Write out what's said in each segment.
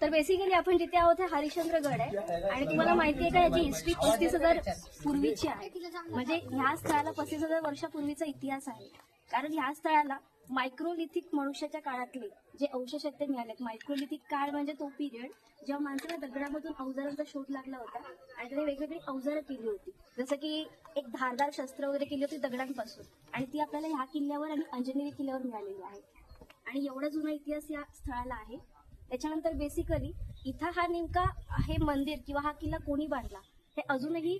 तर बेसिकली आपण जिथे आहोत हे हरिश्चंद्रगड आहे. आणि तुम्हाला माहिती आहे का याची हिस्ट्री पस्तीस हजार पूर्वीची आहे. म्हणजे ह्या स्थळाला पस्तीस हजार वर्षापूर्वीचा इतिहास आहे. कारण ह्या स्थळाला मायक्रोलिथिक मनुष्याच्या काळातले जे अवशेष आहेत ते मिळालेत. मायक्रोलिथिक काळ म्हणजे तो पिरियड जेव्हा माणसाला दगडामधून अवजारांचा शोध लागला होता आणि त्याने वेगवेगळी अवजारं केली होती. जसं की एक धारदार शस्त्र वगैरे केली होती दगडांपासून. आणि ती आपल्याला ह्या किल्ल्यावर आणि अंजनेरी किल्ल्यावर मिळालेली आहे. आणि एवढा जुना इतिहास या स्थळाला आहे. त्याच्यानंतर बेसिकली इथं हा नेमका हे मंदिर किंवा हा किल्ला कोणी बांधला हे अजूनही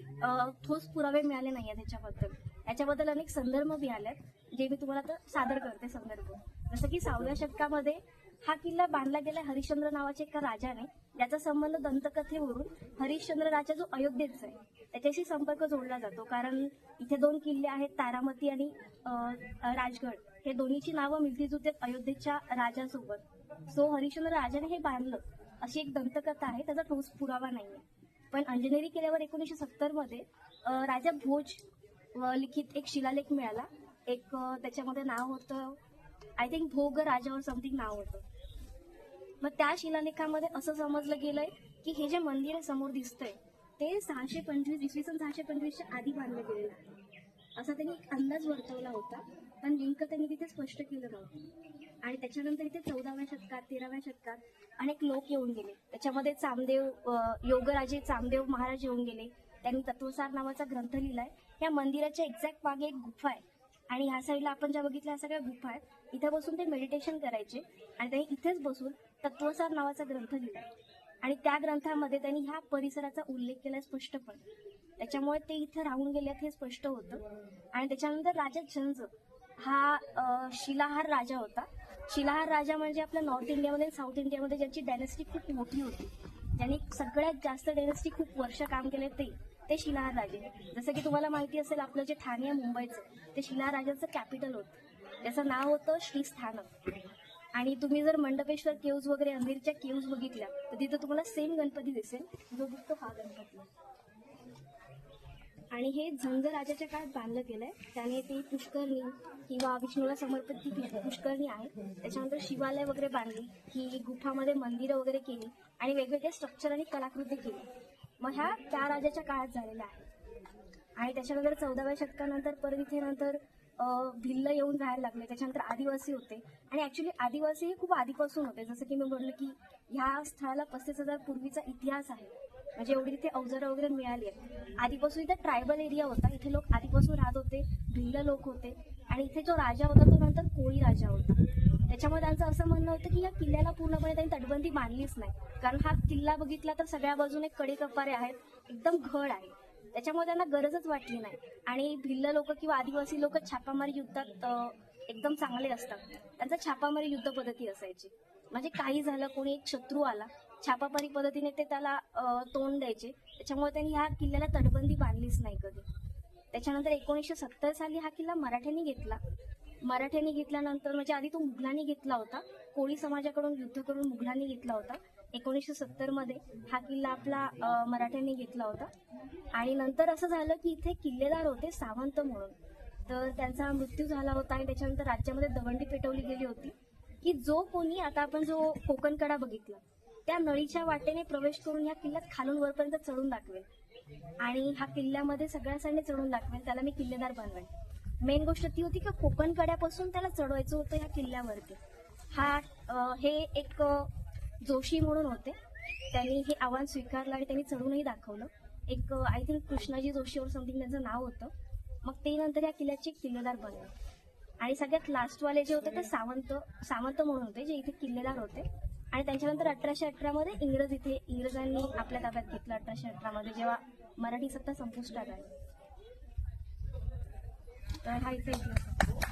ठोस पुरावे मिळाले नाही आहेत त्याच्याबद्दल याच्याबद्दल अनेक संदर्भ मिळालेत जे मी तुम्हाला आता सादर करते संदर्भ. जसं की सहाव्या शतकामध्ये हा किल्ला बांधला गेला हरिश्चंद्र नावाच्या एका राजाने. याचा संबंध दंतकथेवरून हरिश्चंद्र राजा जो अयोध्येचा आहे त्याच्याशी संपर्क जोडला जातो. कारण इथे दोन किल्ले आहेत तारामती आणि राजगड. हे दोन्हीची नावं मिळती होते अयोध्येच्या राजासोबत. सो हरिश्चंद्र राजाने हे बांधलं. अशी एक दंतकथा आहे. त्याचा ठोस पुरावा नाहीये. पण अंजनेरी किल्ल्यावर एकोणीसशे सत्तरमध्ये राजा भोज व लिखित एक शिलालेख मिळाला. एक त्याच्यामध्ये नाव होतं आय थिंक भोग राजावर समथिंग नाव होतं. मग त्या शिलालेखामध्ये असं समजलं गेलंय की हे जे मंदिर समोर दिसतंय ते सहाशे पंचवीस इसवी सन सहाशे पंचवीसच्या आधी बांधलं गेलेलं आहे. असा त्यांनी एक अंदाज वर्तवला होता पण नेमकं त्यांनी तिथे स्पष्ट केलं नव्हतं. आणि त्याच्यानंतर इथे चौदाव्या शतकात तेराव्या शतकात अनेक लोक येऊन गेले. त्याच्यामध्ये चामदेव योगराजे चामदेव महाराज येऊन गेले. त्यांनी तत्वसार नावाचा ग्रंथ लिहिलाय. या मंदिराच्या एक्झॅक्ट मागे एक गुफा आहे. आणि ह्या साईडला आपण ज्या बघितल्या सगळ्या गुफा आहेत इथे बसून ते मेडिटेशन करायचे आणि त्यांनी इथेच बसून तत्वसार नावाचा ग्रंथ लिहिला. आणि त्या ग्रंथामध्ये त्यांनी ह्या परिसराचा उल्लेख केला स्पष्टपणे. त्याच्यामुळे ते इथे राहून गेल्यात हे स्पष्ट होतं. आणि त्याच्यानंतर राजा झंज हा शिलाहार राजा होता. शिलाहार राजा म्हणजे आपल्या नॉर्थ इंडियामध्ये साऊथ इंडियामध्ये ज्यांची डायनेस्टी खूप मोठी होती. ज्यांनी सगळ्यात जास्त डायनेस्टी खूप वर्ष काम केले ते ते शिलाहार राजे. जसं की तुम्हाला माहिती असेल आपलं जे ठाणे आहे मुंबईचं ते शिलाहार राजाचं कॅपिटल होतं. त्याचं नाव होतं श्रीस्थानक आणि तुम्ही जर मंडपेश्वर केव्ज वगैरे अंधेरीच्या केव्ज बघितल्या तर तिथं तुम्हाला सेम गणपती दिसेल जो दिसतो हा गणपती आणि हे झंग राजाच्या काळात बांधलं गेलंय. त्याने ती पुष्करणी किंवा विष्णूला समर्पित ती पुष्करणी आहे. त्याच्यानंतर शिवालय वगैरे बांधली. ही गुफामध्ये मंदिरं वगैरे केली आणि वेगवेगळे स्ट्रक्चर आणि कलाकृती केली. मग ह्या त्या राजाच्या काळात झालेल्या आहेत. आणि त्याच्यानंतर चौदाव्या शतकानंतर परत इथे नंतर भिल्ल येऊन राहायला लागले. त्याच्यानंतर आदिवासी होते. आणि ऍक्च्युली आदिवासी हे खूप आधीपासून होते. जसं की मी म्हटलं की ह्या स्थळाला पस्तीस हजार पूर्वीचा इतिहास आहे. म्हणजे एवढी तिथे अवजारं वगैरे मिळाली आहेत. आधीपासून इथे ट्रायबल एरिया होता. इथे लोक आधीपासून राहत होते. भिल्ल लोक होते. आणि इथे जो राजा होता तो नंतर कोळी राजा होता. त्याच्यामुळे त्यांचं असं म्हणणं होतं की या किल्ल्याला पूर्णपणे त्यांनी तटबंदी बांधलीच नाही. कारण हा किल्ला बघितला तर सगळ्या बाजूने कडे कपारे आहेत. एकदम घड आहे. त्याच्यामुळे त्यांना गरजच वाटली नाही. आणि भिल्ल लोक किंवा आदिवासी लोक छापामारी युद्धात एकदम चांगले असतात. त्यांचा छापामारी युद्ध पद्धती असायची. म्हणजे काही झालं कोणी एक शत्रू आला छापामारी पद्धतीने ते त्याला तोंड द्यायचे. त्याच्यामुळे त्यांनी ह्या किल्ल्याला तटबंदी बांधलीच नाही कधी. त्याच्यानंतर एकोणीसशे सत्तर साली हा किल्ला मराठ्यांनी घेतला. मराठ्यांनी घेतल्यानंतर म्हणजे आधी तो मुघलांनी घेतला होता. कोळी समाजाकडून युद्ध करून मुघलांनी घेतला होता. एकोणीसशे सत्तरमध्ये हा किल्ला आपला मराठ्यांनी घेतला होता. आणि नंतर असं झालं की इथे किल्लेदार होते सावंत म्हणून. तर त्यांचा मृत्यू झाला होता आणि त्याच्यानंतर राज्यामध्ये दवंडी पेटवली गेली होती. की जो कोणी आता आपण जो कोकण कडा बघितला त्या नळीच्या वाटेने प्रवेश करून या किल्ल्यात खालून वरपर्यंत चढून दाखवेल. आणि हा किल्ल्यामध्ये सगळ्या चढून दाखवेल त्याला मी किल्लेदार बनवेल मेन गोष्ट ती होती का कोकण कड्यापासून त्याला चढवायचं होतं या किल्ल्यावरती. हा हे एक जोशी म्हणून होते. त्यांनी हे आव्हान स्वीकारलं आणि त्यांनी चढूनही दाखवलं. एक आय थिंक कृष्णाजी जोशीवर समथिंग त्यांचं नाव होतं. मग ते नंतर या किल्ल्याचे एक किल्लेदार बनले. आणि सगळ्यात लास्टवाले जे होते ते सावंत सावंत म्हणून होते जे इथे किल्लेदार होते. आणि त्यांच्यानंतर अठराशे अठरा मध्ये इंग्रज इथे इंग्रजांनी आपल्या ताब्यात घेतलं अठराशे अठरा मध्ये जेव्हा मराठी सत्ता संपुष्टात आली. तर हा इथे इतिहास